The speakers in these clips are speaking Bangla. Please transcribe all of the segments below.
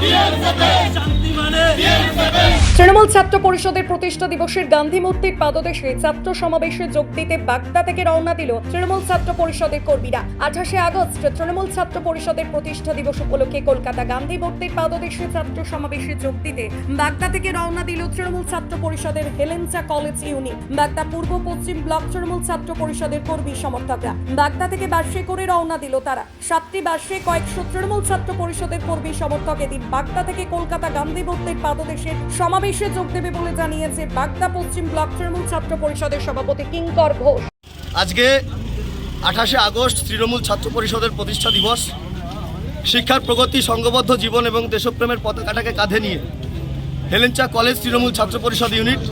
Wielce bez! Antimany! Wielce bez! Trinamool ছাত্র পরিষদের প্রতিষ্ঠা দিবসের গান্ধী মূর্তির পাদদেশে ছাত্র সমাবেশে যোগ দিতে বাগদা থেকে রওনা দিল তৃণমূল ছাত্র পরিষদের কর্মীরা। আঠাশে আগস্ট তৃণমূল ছাত্র পরিষদের প্রতিষ্ঠা দিবস উপলক্ষে কলকাতা গান্ধী মূর্তির পাদদেশে ছাত্র সমাবেশে যোগ দিতে বাগদা থেকে রওনা দিল তৃণমূল ছাত্র পরিষদের হেলেঞ্চা কলেজ ইউনিট। বাগদা পূর্ব পশ্চিম ব্লক তৃণমূল ছাত্র পরিষদের কর্মী সমর্থকরা। বাগদা থেকে বাসে করে রওনা দিল তারা। সাতটি বাসে কয়েকশো তৃণমূল ছাত্র পরিষদের কর্মী সমর্থক এদিন বাগদা থেকে কলকাতা গান্ধী মূর্তির পাদদেশে সমাবেশে যোগ দেবে বলে জানিয়েছে বাগদা পশ্চিম ব্লক তৃণমূল ছাত্র পরিষদের সভাপতি কিঙ্কর ঘোষ। আজকে আঠাশে আগস্ট তৃণমূল ছাত্র পরিষদের প্রতিষ্ঠা দিবস। শিক্ষার প্রগতি, সংঘবদ্ধ জীবন এবং দেশপ্রেমের পতাকাটাকে কাঁধে নিয়ে হেলেঞ্চা কলেজ তৃণমূল ছাত্র পরিষদ ইউনিট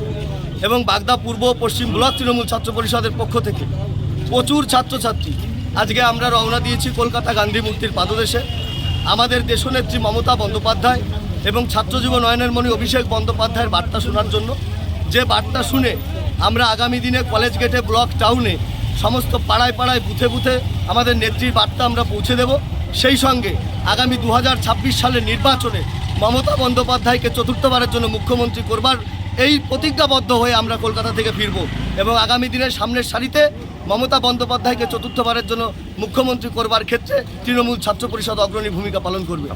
এবং বাগদা পূর্ব পশ্চিম ব্লক তৃণমূল ছাত্র পরিষদের পক্ষ থেকে প্রচুর ছাত্রছাত্রী। আজকে আমরা রওনা দিয়েছি কলকাতা গান্ধী মূর্তির পাদদেশে। আমাদের দেশনেত্রী মমতা বন্দ্যোপাধ্যায় এবং ছাত্রজীব নয়নের অভিষেক বন্দ্যোপাধ্যায়ের বার্তা শোনার জন্য। যে বার্তা শুনে আমরা আগামী দিনে কলেজ গেটে ব্লক টাউনে সমস্ত পাড়ায় পাড়ায় বুথে বুথে আমাদের নেত্রীর বার্তা আমরা পৌঁছে দেব। সেই সঙ্গে আগামী দু হাজার ছাব্বিশ সালের নির্বাচনে মমতা বন্দ্যোপাধ্যায়কে চতুর্থবারের জন্য মুখ্যমন্ত্রী করবার এই প্রতিজ্ঞাবদ্ধ হয়ে আমরা কলকাতা থেকে ফিরব এবং আগামী দিনের সামনের সারিতে মমতা বন্দ্যোপাধ্যায়কে চতুর্থবারের জন্য মুখ্যমন্ত্রী করবার ক্ষেত্রে তৃণমূল ছাত্র পরিষদ অগ্রণী ভূমিকা পালন করবে।